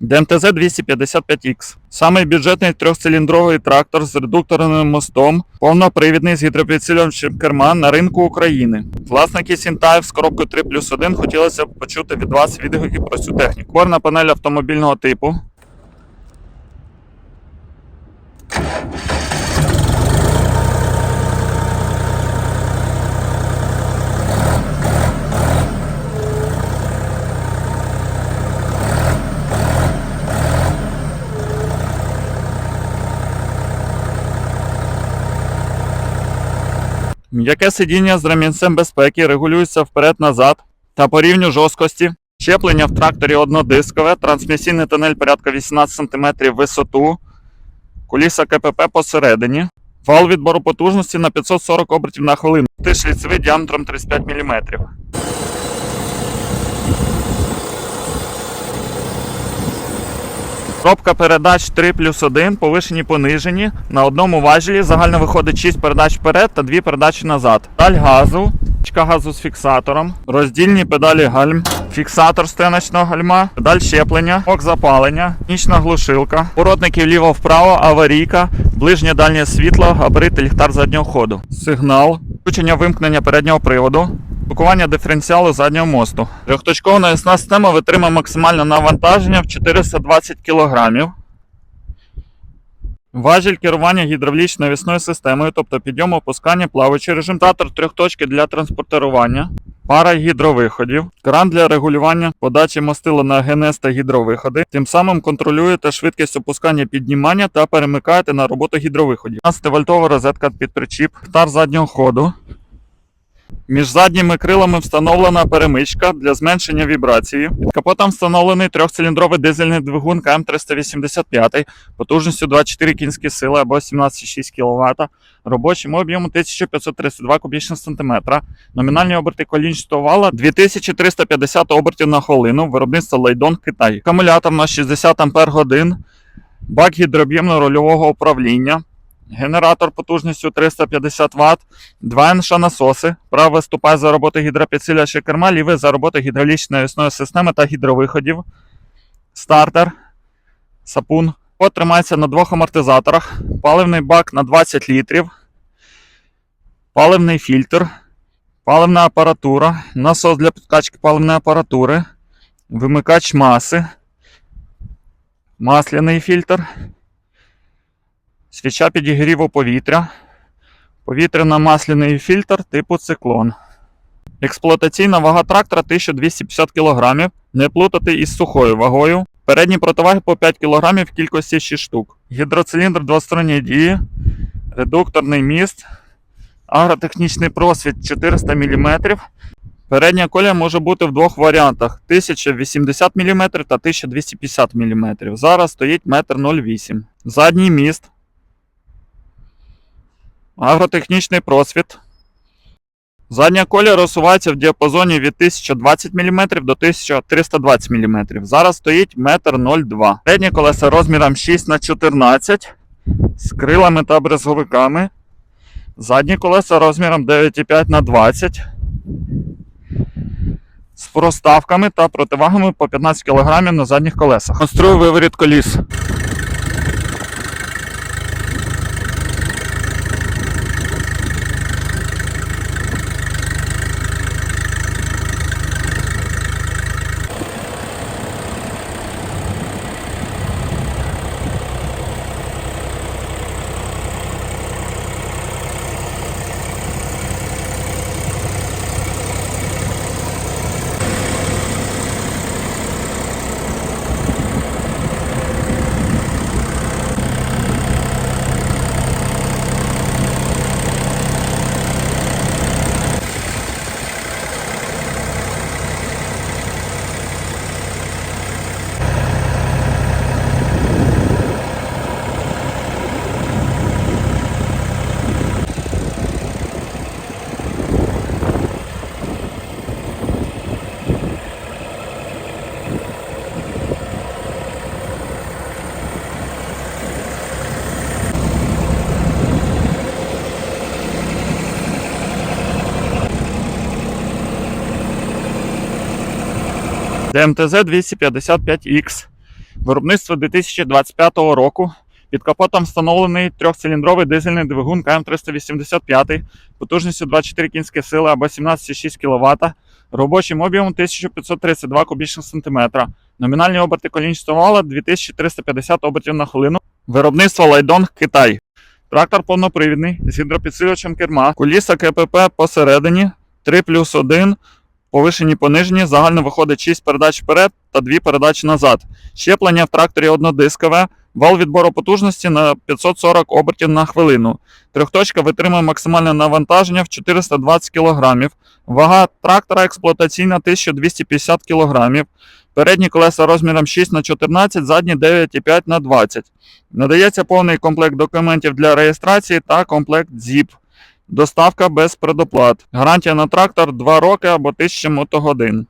ДМТЗ 255X. Самий бюджетний трьохциліндровий трактор з редукторним мостом, повнопривідний з гідропідсилювачем керма на ринку України. Власники Сінтаїв з коробкою 3 плюс 1 хотілося б почути від вас відгуки про цю техніку. Корна панель автомобільного типу. М'яке сидіння з ремінцем безпеки регулюється вперед-назад та по рівню жорсткості. Щеплення в тракторі однодискове, трансмісійний тунель порядка 18 см висоту, куліса КПП посередині. Вал відбору потужності на 540 обертів на хвилину. Тиш ліцевий діаметром 35 мм. Коробка передач 3 плюс 1, повишені понижені. На одному важелі загально виходить 6 передач вперед та 2 передачі назад. Педаль газу, ручка газу з фіксатором, роздільні педалі гальм, фіксатор стеночного гальма, педаль щеплення, ок запалення, нічна глушилка, поротники вліво-вправо, аварійка, ближнє дальнє світло, габарит і ліхтар заднього ходу. Сигнал, включення вимкнення переднього приводу, блокування диференціалу заднього мосту. Трьохточкова навісна система витримує максимальне навантаження в 420 кг. Важіль керування гідравлічною навісною системою, тобто підйом опускання, плаваючий режим, татор трьохточки для транспортирування, пара гідровиходів, кран для регулювання подачі мастила на ГНС та гідровиходи. Тим самим контролюєте швидкість опускання піднімання та перемикаєте на роботу гідровиходів. 12-вольтова розетка під причіп, тар заднього ходу. Між задніми крилами встановлена перемичка для зменшення вібрації. Під капотом встановлений трьохциліндровий дизельний двигун КМ385 потужністю 24 кінські сили або 17,6 кВт, робочим об'ємом 1532 кубічних сантиметра. Номінальні оберти колінчатого вала 2350 обертів на хвилину, виробництво Лейдон Китай. Акумулятор на 60 Ампер годин, бак гідрооб'ємно-рульового управління. Генератор потужністю 350 Вт, два НШ насоси. Правий виступає за роботу гідропідсилювача керма, лівий за роботу гідравлічної навісної системи та гідровиходів. Стартер, сапун. Код тримається на двох амортизаторах. Паливний бак на 20 літрів. Паливний фільтр. Паливна апаратура. Насос для підкачки паливної апаратури. Вимикач маси. Масляний фільтр. Свіча підігріву повітря. Повітряно-масляний фільтр типу циклон. Експлуатаційна вага трактора 1250 кг. Не плутати із сухою вагою. Передні противаги по 5 кг в кількості 6 штук. Гідроциліндр двосторонньої дії. Редукторний міст. Агротехнічний просвіт 400 мм. Передня колія може бути в двох варіантах: 1080 мм та 1250 мм. Зараз стоїть 1,08 м. Задній міст. Агротехнічний просвіт. Задня колія розсувається в діапазоні від 1020 мм до 1320 мм. Зараз стоїть 1,02 м. Передні колеса розміром 6 х 14 з крилами та брезговиками. Задні колеса розміром 9,5 х 20 з проставками та противагами по 15 кг на задніх колесах. Конструю виворіт коліс. ДМТЗ 255X. Виробництво 2025 року. Під капотом встановлений трьохциліндровий дизельний двигун КМ385 потужністю 24 кінські сили або 17,6 кВт, робочим об'ємом 1532 кубічних сантиметра. Номінальні оберти колінчатого вала 2350 обертів на хвилину. Виробництво Лайдонг Китай. Трактор повнопривідний з гідропідсилювачем керма, куліса КПП посередині, 3 плюс 1, повишені понижені, загально виходить 6 передач вперед та 2 передачі назад. Щеплення в тракторі однодискове, вал відбору потужності на 540 обертів на хвилину. Трьохточка витримує максимальне навантаження в 420 кг. Вага трактора експлуатаційна 1250 кг. Передні колеса розміром 6 на 14, задні 9,5 на 20. Надається повний комплект документів для реєстрації та комплект ZIP. Доставка без предоплат. Гарантія на трактор 2 роки або 1000 мотогодин.